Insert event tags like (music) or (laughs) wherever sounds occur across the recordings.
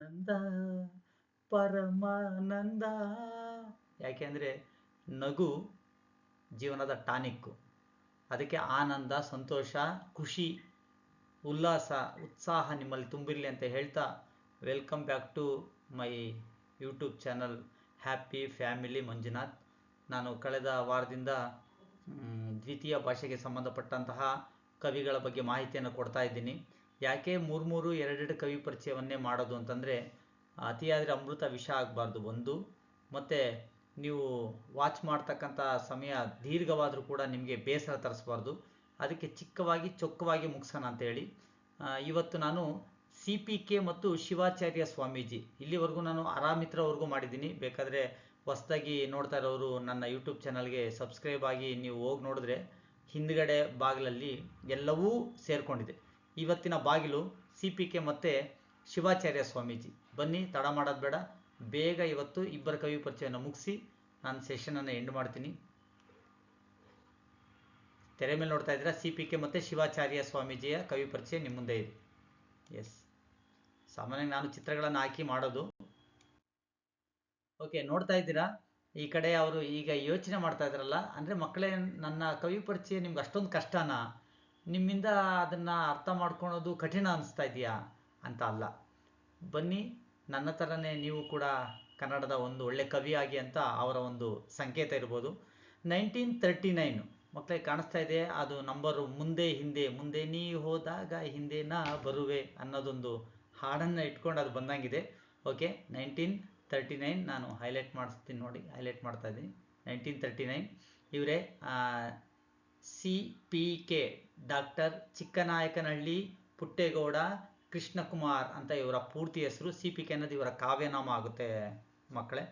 ನಂದ ಪರಮಾನಂದ. ಯಾಕೆಂದರೆ ನಗು ಜೀವನದ ಟಾನಿಕ್ಕು. ಅದಕ್ಕೆ ಆನಂದ, ಸಂತೋಷ, ಖುಷಿ, ಉಲ್ಲಾಸ, ಉತ್ಸಾಹ ನಿಮ್ಮಲ್ಲಿ ತುಂಬಿರಲಿ ಅಂತ ಹೇಳ್ತಾ welcome back to my YouTube channel happy family Manjunath. ನಾನು ಕಳೆದ ವಾರದಿಂದ ದ್ವಿತೀಯ ಭಾಷೆಗೆ ಸಂಬಂಧಪಟ್ಟಂತಹ ಕವಿಗಳ ಬಗ್ಗೆ ಮಾಹಿತಿಯನ್ನು ಕೊಡ್ತಾ ಇದ್ದೀನಿ. ಯಾಕೆ ಮೂರು ಮೂರು ಎರಡೆರಡು ಕವಿ ಪರಿಚಯವನ್ನೇ ಮಾಡೋದು ಅಂತಂದರೆ ಅತಿಯಾದರೆ ಅಮೃತ ವಿಷ ಆಗಬಾರ್ದು ಒಂದು. ಮತ್ತು ನೀವು ವಾಚ್ ಮಾಡ್ತಕ್ಕಂಥ ಸಮಯ ದೀರ್ಘವಾದರೂ ಕೂಡ ನಿಮಗೆ ಬೇಸರ ತರಿಸ್ಬಾರ್ದು. ಅದಕ್ಕೆ ಚಿಕ್ಕವಾಗಿ ಚೊಕ್ಕವಾಗಿ ಮುಗಿಸೋಣ ಅಂತೇಳಿ ಇವತ್ತು ನಾನು ಸಿ ಪಿ ಕೆ ಮತ್ತು ಶಿವಾಚಾರ್ಯ ಸ್ವಾಮೀಜಿ. ಇಲ್ಲಿವರೆಗೂ ನಾನು ಆರಾಮಿತ್ರವರೆಗೂ ಮಾಡಿದ್ದೀನಿ. ಬೇಕಾದರೆ ಹೊಸದಾಗಿ ನೋಡ್ತಾ ಇರೋರು ನನ್ನ ಯೂಟ್ಯೂಬ್ ಚಾನಲ್ಗೆ ಸಬ್ಸ್ಕ್ರೈಬ್ ಆಗಿ ನೀವು ಹೋಗಿ ನೋಡಿದ್ರೆ ಹಿಂದ್ಗಡೆ ಬಾಗಿಲಲ್ಲಿ ಎಲ್ಲವೂ ಸೇರಿಕೊಂಡಿದೆ. ಇವತ್ತಿನ ಬಾಗಿಲು ಸಿ ಪಿ ಕೆ ಮತ್ತು ಶಿವಾಚಾರ್ಯ ಸ್ವಾಮೀಜಿ. ಬನ್ನಿ, ತಡ ಮಾಡೋದು ಬೇಡ. ಬೇಗ ಇವತ್ತು ಇಬ್ಬರ ಕವಿ ಪರಿಚಯನ ಮುಗಿಸಿ ನಾನು ಸೆಷನನ್ನು ಎಂಡ್ ಮಾಡ್ತೀನಿ. ತೆರೆ ಮೇಲೆ ನೋಡ್ತಾ ಇದ್ದೀರಾ? ಸಿ ಪಿ ಕೆ ಮತ್ತು ಶಿವಾಚಾರ್ಯ ಸ್ವಾಮೀಜಿಯ ಕವಿ ಪರಿಚಯ ನಿಮ್ಮ ಮುಂದೆ ಇದೆ. ಎಸ್ ಸಾಮಾನ್ಯವಾಗಿ ನಾನು ಚಿತ್ರಗಳನ್ನು ಹಾಕಿ ಮಾಡೋದು. ಓಕೆ ನೋಡ್ತಾ ಇದ್ದೀರಾ? ಈ ಕಡೆ ಅವರು ಈಗ ಯೋಚನೆ ಮಾಡ್ತಾ ಇದ್ರಲ್ಲ, ಅಂದರೆ ಮಕ್ಕಳೇ ನನ್ನ ಕವಿ ಪರಿಚಯ ನಿಮ್ಗೆ ಅಷ್ಟೊಂದು ಕಷ್ಟನಾ? ನಿಮ್ಮಿಂದ ಅದನ್ನು ಅರ್ಥ ಮಾಡ್ಕೊಳೋದು ಕಠಿಣ ಅನಿಸ್ತಾ ಇದೆಯಾ ಅಂತ ಅಲ್ಲ. ಬನ್ನಿ, ನನ್ನ ಥರನೇ ನೀವು ಕೂಡ ಕನ್ನಡದ ಒಂದು ಒಳ್ಳೆ ಕವಿಯಾಗಿ ಅಂತ ಅವರ ಒಂದು ಸಂಕೇತ ಇರ್ಬೋದು. ನೈನ್ಟೀನ್ ತರ್ಟಿ ನೈನು ಮಕ್ಕಳಿಗೆ ಕಾಣಿಸ್ತಾ ಇದೆ, ಅದು ನಂಬರು ಮುಂದೆ ಹಿಂದೆ, ಮುಂದೆ ನೀ ಹೋದಾಗ ಹಿಂದೆ ಬರುವೆ ಅನ್ನೋದೊಂದು ಹಾಡನ್ನು ಇಟ್ಕೊಂಡು ಅದು ಬಂದಂಗಿದೆ. ಓಕೆ, ನೈನ್ಟೀನ್ ತರ್ಟಿ ನೈನ್ ನಾನು ಹೈಲೈಟ್ ಮಾಡಿಸ್ತೀನಿ ನೋಡಿ, ಹೈಲೈಟ್ ಮಾಡ್ತಾ ಇದ್ದೀನಿ. Nineteen thirty nine. ಇವರೇ C P K, doctor Chikkanayakanahalli, Puttegowda, Krishnakumar ಅಂತ ಇವರ ಪೂರ್ತಿ ಹೆಸರು ಸಿ ಪಿ ಕೆ ಅನ್ನೋದು ಇವರ ಕಾವ್ಯನಾಮ ಆಗುತ್ತೆ ಮಕ್ಕಳೇ.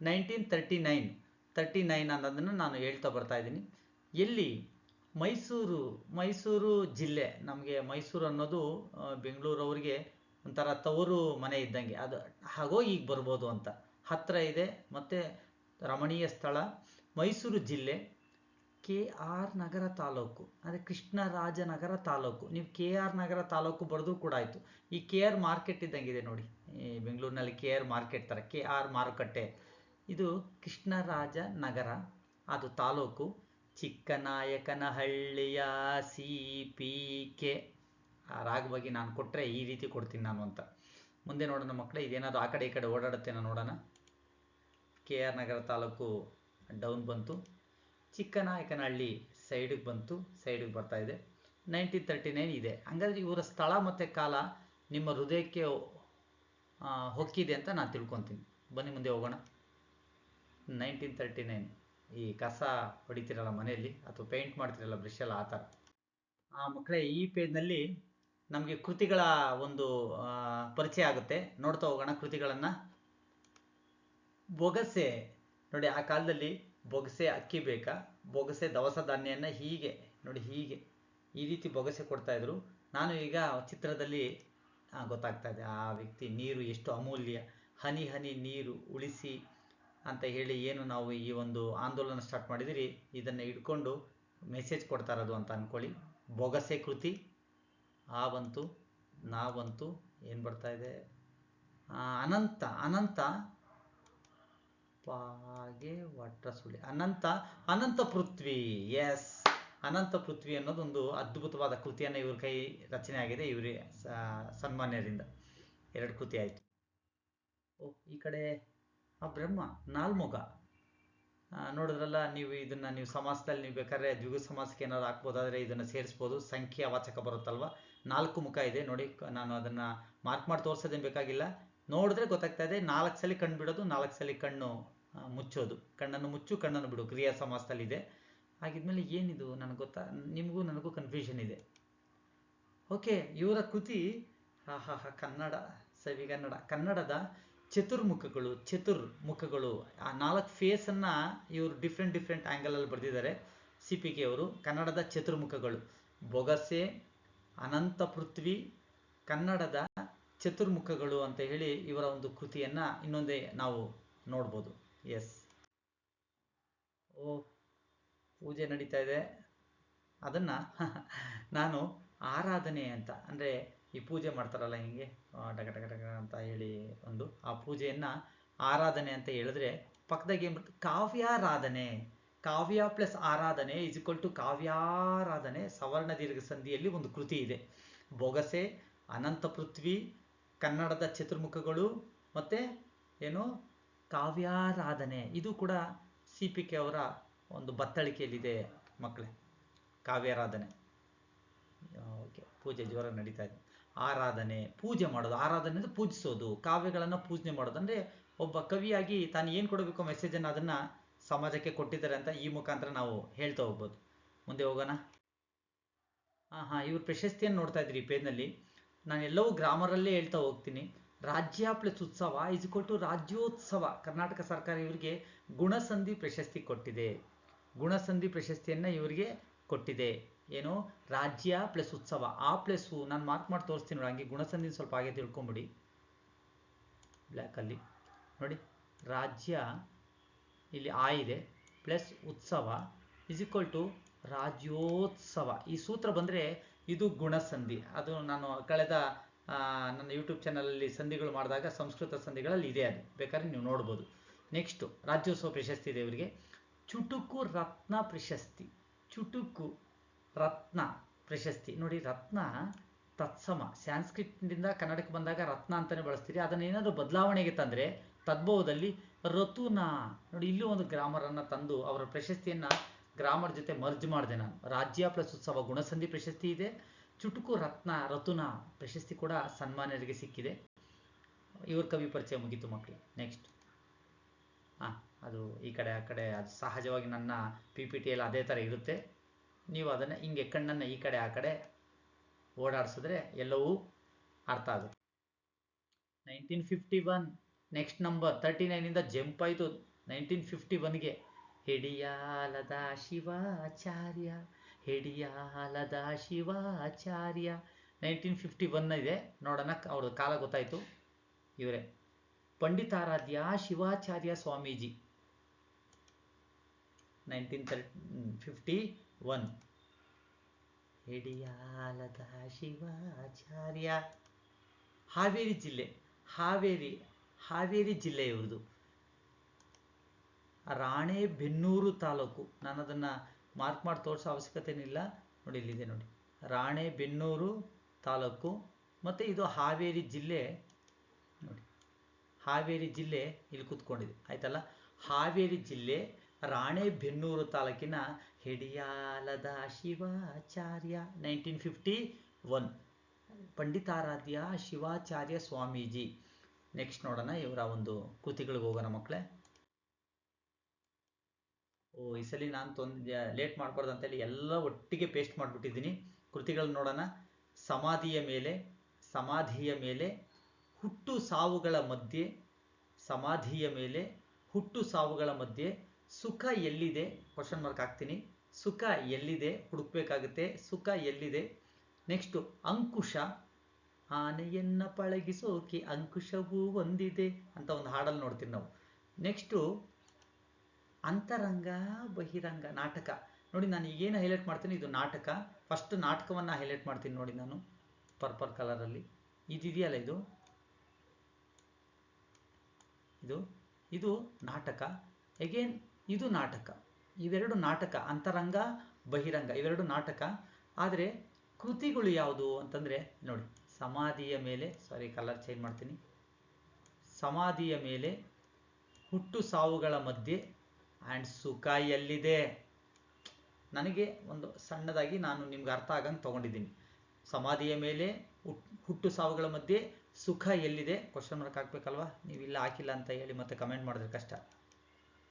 Nineteen thirty nine thirty nine ಅನ್ನೋದನ್ನು ನಾನು ಹೇಳ್ತಾ ಬರ್ತಾ ಇದ್ದೀನಿ. ಎಲ್ಲಿ? ಮೈಸೂರು ಮೈಸೂರು ಜಿಲ್ಲೆ. ನಮಗೆ ಮೈಸೂರು ಅನ್ನೋದು ಬೆಂಗಳೂರು ಬೆಂಗಳೂರವ್ರಿಗೆ ಒಂಥರ ತವರು ಮನೆ ಇದ್ದಂಗೆ. ಅದು ಹಾಗೋ ಈಗ ಬರ್ಬೋದು ಅಂತ. ಹತ್ತಿರ ಇದೆ ಮತ್ತು ರಮಣೀಯ ಸ್ಥಳ, ಮೈಸೂರು ಜಿಲ್ಲೆ. ಕೆ ಆರ್ ನಗರ ತಾಲೂಕು, ಅಂದರೆ ಕೃಷ್ಣರಾಜನಗರ ತಾಲೂಕು. ನೀವು ಕೆ ಆರ್ ನಗರ ತಾಲೂಕು ಬರೆದು ಕೂಡ ಆಯಿತು. ಈ ಕೆ ಆರ್ ಮಾರ್ಕೆಟ್ ಇದ್ದಂಗಿದೆ ನೋಡಿ. ಈ ಬೆಂಗಳೂರಿನಲ್ಲಿ ಕೆ ಆರ್ ಮಾರ್ಕೆಟ್ ಥರ ಕೆ ಆರ್ ಮಾರುಕಟ್ಟೆ. ಇದು ಕೃಷ್ಣರಾಜ ನಗರ ಅದು ತಾಲೂಕು. ಚಿಕ್ಕನಾಯಕನಹಳ್ಳಿಯ ಸಿ ಪಿ ಕೆ. ಆ ರಾಗ ಬಗ್ಗೆ ನಾನು ಕೊಟ್ಟರೆ ಈ ರೀತಿ ಕೊಡ್ತೀನಿ ನಾನು ಅಂತ. ಮುಂದೆ ನೋಡೋಣ ಮಕ್ಕಳೇ ಇದೇನಾದ್ರು ಆ ಕಡೆ ಈ ಕಡೆ ಓಡಾಡುತ್ತೇನೋ ನೋಡೋಣ. K R Nagar taluk down ಬಂತು. ಚಿಕ್ಕನಾಯಕನಹಳ್ಳಿ ಸೈಡಿಗೆ ಬಂತು ಸೈಡಿಗೆ ಬರ್ತಾ ಇದೆ. ನೈನ್ಟೀನ್ ತರ್ಟಿ ನೈನ್ ಇದೆ. ಹಂಗಾದ್ರೆ ಇವರ ಸ್ಥಳ ಮತ್ತು ಕಾಲ ನಿಮ್ಮ ಹೃದಯಕ್ಕೆ ಹೊಕ್ಕಿದೆ ಅಂತ ನಾನು ತಿಳ್ಕೊತೀನಿ. ಬನ್ನಿ ಮುಂದೆ ಹೋಗೋಣ. ನೈನ್ಟೀನ್ ತರ್ಟಿ ನೈನ್ ಈ ಕಸ ಹೊಡಿತೀರಲ್ಲ ಮನೆಯಲ್ಲಿ ಅಥವಾ ಪೇಂಟ್ ಮಾಡ್ತಿರಲ್ಲ ಬ್ರಷಲ್ಲ ಆ ಥರ. ಆ ಮಕ್ಕಳೇ, ಈ ಪೇಜ್ನಲ್ಲಿ ನಮಗೆ ಕೃತಿಗಳ ಒಂದು ಪರಿಚಯ ಆಗುತ್ತೆ. ನೋಡ್ತಾ ಹೋಗೋಣ ಕೃತಿಗಳನ್ನು. ಬೊಗಸೆ, ನೋಡಿ ಆ ಕಾಲದಲ್ಲಿ ಬೊಗಸೆ ಅಕ್ಕಿ ಬೇಕಾ? ಬೊಗಸೆ ದವಸ ಧಾನ್ಯನ ಹೀಗೆ, ನೋಡಿ ಹೀಗೆ, ಈ ರೀತಿ ಬೊಗಸೆ ಕೊಡ್ತಾ ಇದ್ರು. ನಾನು ಈಗ ಚಿತ್ರದಲ್ಲಿ ಗೊತ್ತಾಗ್ತಾ ಇದೆ, ಆ ವ್ಯಕ್ತಿ ನೀರು ಎಷ್ಟು ಅಮೂಲ್ಯ. ಹನಿ ಹನಿ ನೀರು ಉಳಿಸಿ ಅಂತ ಹೇಳಿ ಏನು ನಾವು ಈ ಒಂದು ಆಂದೋಲನ ಸ್ಟಾರ್ಟ್ ಮಾಡಿದಿರಿ, ಇದನ್ನು ಇಟ್ಕೊಂಡು ಮೆಸೇಜ್ ಕೊಡ್ತಾ ಇರೋದು ಅಂತ ಅಂದ್ಕೊಳ್ಳಿ ಬೊಗಸೆ ಕೃತಿ ಆ ಬಂತು ನಾ ಬಂತು ಏನು ಬರ್ತಾ ಇದೆ? ಅನಂತ ಅನಂತ ಪಾಗೆ ವಟ್ರ ಸುಳಿ. ಅನಂತ ಅನಂತ ಪೃಥ್ವಿ ಎಸ್ ಅನಂತ ಪೃಥ್ವಿ ಅನ್ನೋದೊಂದು ಅದ್ಭುತವಾದ ಕೃತಿಯನ್ನು ಇವ್ರ ಕೈ ರಚನೆ ಆಗಿದೆ, ಇವರೇ ಸನ್ಮಾನ್ಯರಿಂದ. ಎರಡು ಕೃತಿ ಆಯಿತು. ಓ, ಈ ಕಡೆ ಆ ಬ್ರಹ್ಮ, ನಾಲ್ಮುಗ. ನೋಡಿದ್ರಲ್ಲ, ನೀವು ಇದನ್ನ ನೀವು ಸಮಾಸದಲ್ಲಿ ನೀವು ಬೇಕಾದ್ರೆ ದ್ವಿಗು ಸಮಾಸಕ್ಕೆ ಏನಾದ್ರು ಹಾಕ್ಬೋದಾದ್ರೆ ಇದನ್ನು ಸೇರಿಸ್ಬೋದು. ಸಂಖ್ಯಾ ವಾಚಕ ಬರುತ್ತಲ್ವ? ನಾಲ್ಕು ಮುಖ ಇದೆ. ನೋಡಿ, ನಾನು ಅದನ್ನ ಮಾರ್ಕ್ ಮಾಡಿ ತೋರಿಸೋದೇನು ಬೇಕಾಗಿಲ್ಲ. ನೋಡಿದ್ರೆ ಗೊತ್ತಾಗ್ತಾ ಇದೆ, ನಾಲ್ಕು ಸಲ ಕಣ್ಣು ಬಿಡೋದು, ನಾಲ್ಕು ಸಲ ಕಣ್ಣು ಮುಚ್ಚೋದು. ಕಣ್ಣನ್ನು ಮುಚ್ಚು, ಕಣ್ಣನ್ನು ಬಿಡು. ಕ್ರಿಯಾ ಸಮಾಸದಲ್ಲಿ ಇದೆ. ಹಾಗಿದ್ಮೇಲೆ ಏನಿದು ನನಗೆ ಗೊತ್ತಾ? ನಿಮಗೂ ನನಗೂ ಕನ್ಫ್ಯೂಷನ್ ಇದೆ. ಓಕೆ, ಇವರ ಕೃತಿ, ಹಾ ಹಾ ಹಾ, ಕನ್ನಡ ಕನ್ನಡದ ಚತುರ್ಮುಖಗಳು ಚತುರ್ಮುಖಗಳು. ಆ ನಾಲ್ಕು ಫೇಸನ್ನು ಇವರು ಡಿಫ್ರೆಂಟ್ ಡಿಫ್ರೆಂಟ್ ಆ್ಯಂಗಲಲ್ಲಿ ಬರೆದಿದ್ದಾರೆ ಸಿ ಪಿ ಕೆ ಅವರು. ಕನ್ನಡದ ಚತುರ್ಮುಖಗಳು. ಬೊಗಸೆ, ಅನಂತ ಪೃಥ್ವಿ, ಕನ್ನಡದ ಚತುರ್ಮುಖಗಳು ಅಂತ ಹೇಳಿ ಇವರ ಒಂದು ಕೃತಿಯನ್ನ ಇನ್ನೊಂದೇ ನಾವು ನೋಡ್ಬೋದು. ಎಸ್ ಓ, ಪೂಜೆ ನಡೀತಾ ಇದೆ. ಅದನ್ನ (laughs) ನಾನು ಆರಾಧನೆ ಅಂತ, ಅಂದ್ರೆ ಈ ಪೂಜೆ ಮಾಡ್ತಾರಲ್ಲ ಹಿಂಗೆ ಡಗ ಡಗ ಟಕ ಅಂತ ಹೇಳಿ ಒಂದು ಆ ಪೂಜೆಯನ್ನು ಆರಾಧನೆ ಅಂತ ಹೇಳಿದ್ರೆ ಪಕ್ಕದಾಗೆ ಏನು ಕಾವ್ಯಾರಾಧನೆ. ಕಾವ್ಯ ಪ್ಲಸ್ ಆರಾಧನೆ ಇಸ್ ಇಕ್ವಲ್ ಟು ಕಾವ್ಯಾರಾಧನೆ ಸವರ್ಣ ದೀರ್ಘ ಸಂಧಿಯಲ್ಲಿ ಒಂದು ಕೃತಿ ಇದೆ. ಬೊಗಸೆ ಅನಂತ ಪೃಥ್ವಿ ಕನ್ನಡದ ಚತುರ್ಮುಖಗಳು ಮತ್ತು ಏನು ಕಾವ್ಯಾರಾಧನೆ. ಇದು ಕೂಡ ಸಿ ಪಿ ಕೆ ಅವರ ಒಂದು ಬತ್ತಳಿಕೆಯಲ್ಲಿದೆ ಮಕ್ಕಳೇ. ಕಾವ್ಯಾರಾಧನೆ. ಓಕೆ, ಪೂಜೆ ಜ್ವರ ನಡೀತಾ ಇದೆ. ಆರಾಧನೆ, ಪೂಜೆ ಮಾಡೋದು. ಆರಾಧನೆ ಅಂದರೆ ಪೂಜಿಸೋದು. ಕಾವ್ಯಗಳನ್ನು ಪೂಜನೆ ಮಾಡೋದು. ಅಂದರೆ ಒಬ್ಬ ಕವಿಯಾಗಿ ತಾನು ಏನು ಕೊಡಬೇಕು ಮೆಸೇಜನ್ನು ಅದನ್ನು ಸಮಾಜಕ್ಕೆ ಕೊಟ್ಟಿದ್ದಾರೆ ಅಂತ ಈ ಮುಖಾಂತರ ನಾವು ಹೇಳ್ತಾ ಹೋಗ್ಬೋದು. ಮುಂದೆ ಹೋಗೋಣ. ಹಾಂ ಹಾಂ ಇವ್ರ ಪ್ರಶಸ್ತಿಯನ್ನು ನೋಡ್ತಾ ಇದ್ರಿ ಈ ಪೇಜ್ನಲ್ಲಿ ನಾನು ಎಲ್ಲವೂ ಗ್ರಾಮರಲ್ಲೇ ಹೇಳ್ತಾ ಹೋಗ್ತೀನಿ. ರಾಜ್ಯ ಪ್ಲಸ್ ಉತ್ಸವ ಇಸ್ ಟು ರಾಜ್ಯೋತ್ಸವ. ಕರ್ನಾಟಕ ಸರ್ಕಾರ ಇವರಿಗೆ ಗುಣಸಂಧಿ ಪ್ರಶಸ್ತಿ ಕೊಟ್ಟಿದೆ. ಗುಣಸಂಧಿ ಪ್ರಶಸ್ತಿಯನ್ನು ಇವರಿಗೆ ಕೊಟ್ಟಿದೆ. ಏನು? ರಾಜ್ಯ ಪ್ಲಸ್ ಉತ್ಸವ. ಆ ಪ್ಲಸ್ ನಾನು ಮಾರ್ಕ್ ಮಾಡಿ ತೋರಿಸ್ತೀನಿ ನೋಡಿ, ಹಂಗೆ ಗುಣಸಂಧಿ ಸ್ವಲ್ಪ ಹಾಗೆ ತಿಳ್ಕೊಂಬಿಡಿ. ಬ್ಲ್ಯಾಕಲ್ಲಿ ನೋಡಿ, ರಾಜ್ಯ ಇಲ್ಲಿ ಆ ಇದೆ. ಪ್ಲಸ್ ಉತ್ಸವ ಇಸ್ ಈಕ್ವಲ್ ಟು ರಾಜ್ಯೋತ್ಸವ. ಈ ಸೂತ್ರ ಬಂದರೆ ಇದು ಗುಣಸಂಧಿ. ಅದು ನಾನು ಕಳೆದ ನನ್ನ ಯೂಟ್ಯೂಬ್ ಚಾನಲಲ್ಲಿ ಸಂಧಿಗಳು ಮಾಡಿದಾಗ ಸಂಸ್ಕೃತ ಸಂಧಿಗಳಲ್ಲಿ ಇದೆ ಅದು. ಬೇಕಾದ್ರೆ ನೀವು ನೋಡ್ಬೋದು. ನೆಕ್ಸ್ಟು ರಾಜ್ಯೋತ್ಸವ ಪ್ರಶಸ್ತಿ ಇದೆ ಇವರಿಗೆ. ಚುಟುಕು ರತ್ನ ಪ್ರಶಸ್ತಿ. ಚುಟುಕು ರತ್ನ ಪ್ರಶಸ್ತಿ. ನೋಡಿ, ರತ್ನ ತತ್ಸಮ. ಸ್ಯಾನ್ಸ್ಕ್ರಿಟ್ನಿಂದ ಕನ್ನಡಕ್ಕೆ ಬಂದಾಗ ರತ್ನ ಅಂತಲೇ ಬಳಸ್ತೀರಿ. ಅದನ್ನು ಏನಾದರೂ ಬದಲಾವಣೆಗೆ ತಂದರೆ, ತದ್ಭವದಲ್ಲಿ ಋತುನ ನೋಡಿ, ಇಲ್ಲೂ ಒಂದು ಗ್ರಾಮರನ್ನು ತಂದು ಅವರ ಪ್ರಶಸ್ತಿಯನ್ನು ಗ್ರಾಮರ್ ಜೊತೆ ಮರ್ಜ್ ಮಾಡಿದೆ ನಾನು. ರಾಜ್ಯ ಪ್ಲಸ್ ಉತ್ಸವ ಗುಣಸಂಧಿ ಪ್ರಶಸ್ತಿ ಇದೆ. ಚುಟುಕು ರತ್ನ, ರತುನ ಪ್ರಶಸ್ತಿ ಕೂಡ ಸನ್ಮಾನ್ಯರಿಗೆ ಸಿಕ್ಕಿದೆ. ಇವ್ರ ಕವಿ ಪರಿಚಯ ಮುಗೀತು ಮಕ್ಕಳು ನೆಕ್ಸ್ಟ್ ಹಾಂ ಅದು ಈ ಕಡೆ, ಆ ಕಡೆ, ಅದು ಸಹಜವಾಗಿ ನನ್ನ ಪಿ ಪಿ ಅದೇ ಥರ ಇರುತ್ತೆ. ನೀವು ಅದನ್ನು ಹಿಂಗೆ ಕಣ್ಣನ್ನು ಈ ಕಡೆ, ಆ ಕಡೆ ಓಡಾಡಿಸಿದ್ರೆ ಎಲ್ಲವೂ ಅರ್ಥ ಆಗುತ್ತೆ. Nineteen fifty one next number thirty ನೈನಿಂದ jump ಆಯಿತು. ನೈನ್ಟೀನ್ ಫಿಫ್ಟಿ ಒನ್ಗೆ ಹಿಡಿಯಾಲದ ಶಿವಾಚಾರ್ಯ ಹಿಡಿಯಾಲದ ಶಿವಾಚಾರ್ಯ. ನೈನ್ಟೀನ್ ಫಿಫ್ಟಿ ಒನ್ ಇದೆ, ನೋಡೋಣ ಅವ್ರ ಕಾಲ ಗೊತ್ತಾಯಿತು. ಇವರೇ, Panditaradhya Shivacharya Swamiji. Nineteen thirty fifty one. ಹಿಡಿಯಾಲದ Shivacharya. Haveri ಜಿಲ್ಲೆ, ಹಾವೇರಿ ಹಾವೇರಿ ಜಿಲ್ಲೆ ಇವ್ರದ್ದು ರಾಣೆಬೆನ್ನೂರು ತಾಲೂಕು. ನಾನು ಅದನ್ನು ಮಾರ್ಕ್ ಮಾಡಿ ತೋರಿಸೋ ಅವಶ್ಯಕತೆನಿಲ್ಲ. ನೋಡಿ, ಇಲ್ಲಿದೆ ನೋಡಿ. ರಾಣೆಬೆನ್ನೂರು ತಾಲೂಕು. ಮತ್ತು ಇದು ಹಾವೇರಿ ಜಿಲ್ಲೆ. ನೋಡಿ, ಹಾವೇರಿ ಜಿಲ್ಲೆ ಇಲ್ಲಿ ಕೂತ್ಕೊಂಡಿದೆ. ಆಯ್ತಲ್ಲ? ಹಾವೇರಿ ಜಿಲ್ಲೆ ರಾಣೆಬೆನ್ನೂರು ತಾಲೂಕಿನ ಹಿಡಿಯಾಲದ Shivacharya nineteen fifty one Panditaradhya Shivacharya Swamiji. Next ನೋಡೋಣ, ಇವರ ಒಂದು ಕೃತಿಗಳಿಗೆ ಹೋಗೋಣ ಮಕ್ಕಳೇ. ಓ, ಈ ಸಲ ನಾನು ತೊಂದ ಲೇಟ್ ಮಾಡಬಾರ್ದು ಅಂತೇಳಿ ಎಲ್ಲ ಒಟ್ಟಿಗೆ ಪೇಸ್ಟ್ ಮಾಡಿಬಿಟ್ಟಿದ್ದೀನಿ. ಕೃತಿಗಳನ್ನ ನೋಡೋಣ. ಸಮಾಧಿಯ ಮೇಲೆ ಸಮಾಧಿಯ ಮೇಲೆ, ಹುಟ್ಟು ಸಾವುಗಳ ಮಧ್ಯೆ, ಸಮಾಧಿಯ ಮೇಲೆ, ಹುಟ್ಟು ಸಾವುಗಳ ಮಧ್ಯೆ ಸುಖ ಎಲ್ಲಿದೆ? ಕ್ವಶನ್ ಮಾರ್ಕ್ ಹಾಕ್ತೀನಿ. ಸುಖ ಎಲ್ಲಿದೆ? ಹುಡುಕ್ಬೇಕಾಗುತ್ತೆ. ಸುಖ ಎಲ್ಲಿದೆ? ನೆಕ್ಸ್ಟು ಅಂಕುಶ. ಆನೆಯನ್ನ ಪಳಗಿಸೋಕೆ ಅಂಕುಶವೂ ಒಂದಿದೆ ಅಂತ ಒಂದು ಹಾಡಲ್ಲಿ ನೋಡ್ತೀವಿ ನಾವು. ನೆಕ್ಸ್ಟು ಅಂತರಂಗ ಬಹಿರಂಗ ನಾಟಕ. ನೋಡಿ ನಾನು ಈಗೇನು ಹೈಲೈಟ್ ಮಾಡ್ತೀನಿ, ಇದು ನಾಟಕ. ಫಸ್ಟ್ ನಾಟಕವನ್ನು ಹೈಲೈಟ್ ಮಾಡ್ತೀನಿ ನೋಡಿ ನಾನು ಪರ್ಪಲ್ ಕಲರಲ್ಲಿ ಇದಿದೆಯಲ್ಲ ಇದು? ಇದು ಇದು ನಾಟಕ. ಎಗೇನ್ ಇದು ನಾಟಕ. ಇವೆರಡು ನಾಟಕ, ಅಂತರಂಗ, ಬಹಿರಂಗ, ಇವೆರಡು ನಾಟಕ. ಆದರೆ ಕೃತಿಗಳು ಯಾವುದು ಅಂತಂದರೆ, ನೋಡಿ, ಸಮಾಧಿಯ ಮೇಲೆ ಸಾರಿ ಕಲರ್ ಚೇಂಜ್ ಮಾಡ್ತೀನಿ. ಸಮಾಧಿಯ ಮೇಲೆ ಹುಟ್ಟು ಸಾವುಗಳ ಮಧ್ಯೆ ಆ್ಯಂಡ್ ಸುಖ ಎಲ್ಲಿದೆ? ನನಗೆ ಒಂದು ಸಣ್ಣದಾಗಿ ನಾನು ನಿಮ್ಗೆ ಅರ್ಥ ಆಗಂಗೆ ತೊಗೊಂಡಿದ್ದೀನಿ. ಸಮಾಧಿಯ ಮೇಲೆ ಹುಟ್- ಹುಟ್ಟು ಸಾವುಗಳ ಮಧ್ಯೆ ಸುಖ ಎಲ್ಲಿದೆ? ಕ್ವಶನ್ ಮಾರ್ಕ್ ಹಾಕ್ಬೇಕಲ್ವಾ? ನೀವಿಲ್ಲ ಹಾಕಿಲ್ಲ ಅಂತ ಹೇಳಿ ಮತ್ತೆ ಕಮೆಂಟ್ ಮಾಡಿದ್ರೆ ಕಷ್ಟ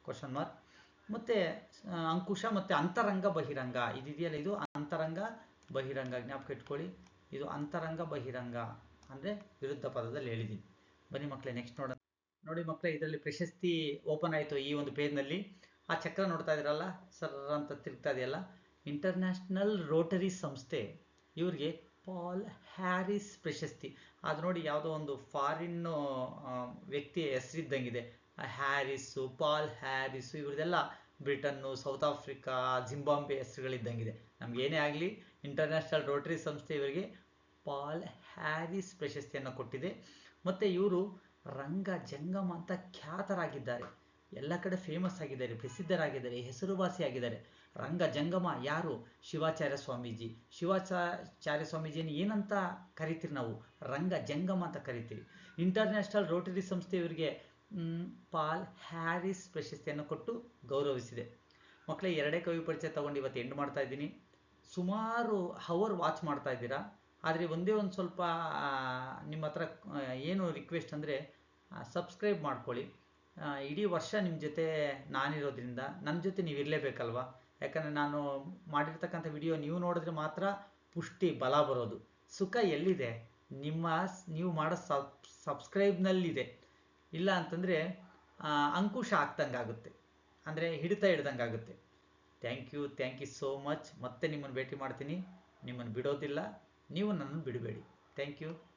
ಕ್ವಶನ್ ಮಾರ್ಕ್ ಮತ್ತೆ ಅಂಕುಶ ಮತ್ತೆ ಅಂತರಂಗ ಬಹಿರಂಗ. ಇದಿದೆಯಲ್ಲ ಇದು? ಅಂತರಂಗ ಬಹಿರಂಗ. ಜ್ಞಾಪಕ ಇಟ್ಕೊಳ್ಳಿ. ಇದು ಅಂತರಂಗ ಬಹಿರಂಗ. ಅಂದರೆ ವಿರುದ್ಧ ಪದದಲ್ಲಿ ಹೇಳಿದ್ದೀನಿ. ಬನ್ನಿ ಮಕ್ಕಳೇ ನೆಕ್ಸ್ಟ್ ನೋಡೋಣ. ನೋಡಿ ಮಕ್ಕಳೇ ಇದರಲ್ಲಿ ಪ್ರಶಸ್ತಿ ಓಪನ್ ಆಯಿತು ಈ ಒಂದು ಪೇಜ್ನಲ್ಲಿ. ಆ ಚಕ್ರ ನೋಡ್ತಾ ಇದ್ದೀರಲ್ಲ ಸರ್ ಅಂತ ತಿರುಗ್ತಾ ಇದೆಯಲ್ಲ? ಇಂಟರ್ನ್ಯಾಷನಲ್ ರೋಟರಿ ಸಂಸ್ಥೆ. ಇವ್ರಿಗೆ ಪಾಲ್ ಹ್ಯಾರಿಸ್ ಪ್ರಶಸ್ತಿ. ಅದು ನೋಡಿ ಯಾವುದೋ ಒಂದು ಫಾರಿನ್ ವ್ಯಕ್ತಿಯ ಹೆಸರಿದ್ದಂಗಿದೆ. ಹ್ಯಾರಿಸ್ಸು ಪಾಲ್ ಹ್ಯಾರಿಸ್ಸು ಇವ್ರದ್ದೆಲ್ಲ ಬ್ರಿಟನ್ನು, ಸೌತ್ ಆಫ್ರಿಕಾ ಜಿಂಬಾಂಬೆ ಹೆಸರುಗಳಿದ್ದಂಗಿದೆ. ನಮಗೇನೇ ಆಗಲಿ ಇಂಟರ್ನ್ಯಾಷನಲ್ ರೋಟರಿ ಸಂಸ್ಥೆ ಇವರಿಗೆ ಪಾಲ್ ಹ್ಯಾರಿಸ್ ಪ್ರಶಸ್ತಿಯನ್ನು ಕೊಟ್ಟಿದೆ. ಮತ್ತು ಇವರು ರಂಗ ಜಂಗಮ ಅಂತ ಖ್ಯಾತರಾಗಿದ್ದಾರೆ. ಎಲ್ಲ ಕಡೆ ಫೇಮಸ್ ಆಗಿದ್ದಾರೆ, ಪ್ರಸಿದ್ಧರಾಗಿದ್ದಾರೆ ಹೆಸರುವಾಸಿಯಾಗಿದ್ದಾರೆ ರಂಗ ಜಂಗಮ ಯಾರು? ಶಿವಾಚಾರ್ಯ ಸ್ವಾಮೀಜಿ. ಶಿವಾಚಾರ್ಯ ಸ್ವಾಮೀಜಿಯನ್ನು ಏನಂತ ಕರಿತೀರಿ ನಾವು? ರಂಗ ಜಂಗಮ ಅಂತ ಕರಿತೀರಿ. ಇಂಟರ್ನ್ಯಾಷನಲ್ ರೋಟರಿ ಸಂಸ್ಥೆ ಇವರಿಗೆ ಪಾಲ್ ಹ್ಯಾರಿಸ್ ಪ್ರಶಸ್ತಿಯನ್ನು ಕೊಟ್ಟು ಗೌರವಿಸಿದೆ. ಮಕ್ಕಳೇ, ಎರಡೇ ಕವಿ ಪರಿಚಯ ತಗೊಂಡು ಇವತ್ತು ಎಂಡ್ ಮಾಡ್ತಾ ಇದ್ದೀನಿ. ಸುಮಾರು ಹವರ್ ವಾಚ್ ಮಾಡ್ತಾ ಇದ್ದೀರಾ? ಆದರೆ ಒಂದೇ ಒಂದು ಸ್ವಲ್ಪ ನಿಮ್ಮ ಹತ್ರ ಏನು ರಿಕ್ವೆಸ್ಟ್ ಅಂದರೆ ಸಬ್ಸ್ಕ್ರೈಬ್ ಮಾಡ್ಕೊಳ್ಳಿ. ಇಡೀ ವರ್ಷ ನಿಮ್ಮ ಜೊತೆ ನಾನಿರೋದ್ರಿಂದ ನನ್ನ ಜೊತೆ ನೀವು ಇರಲೇಬೇಕಲ್ವ? ಯಾಕಂದರೆ ನಾನು ಮಾಡಿರ್ತಕ್ಕಂಥ ವಿಡಿಯೋ ನೀವು ನೋಡಿದ್ರೆ ಮಾತ್ರ ಪುಷ್ಟಿ, ಬಲ ಬರೋದು. ಸುಖ ಎಲ್ಲಿದೆ? ನಿಮ್ಮ, ನೀವು ಮಾಡೋ ಸಬ್ ಸಬ್ಸ್ಕ್ರೈಬ್ನಲ್ಲಿದೆ ಇಲ್ಲ ಅಂತಂದರೆ ಅಂಕುಶ ಆಗ್ತಂಗಾಗುತ್ತೆ. ಅಂದರೆ ಹಿಡಿತ ಹಿಡ್ದಂಗಾಗುತ್ತೆ. Thank you thank you so much ಮತ್ತೆ ನಿಮ್ಮನ್ನು ಭೇಟಿ ಮಾಡ್ತೀನಿ. ನಿಮ್ಮನ್ನು ಬಿಡೋದಿಲ್ಲ. ನೀವು ನನ್ನನ್ನು ಬಿಡಬೇಡಿ. Thank you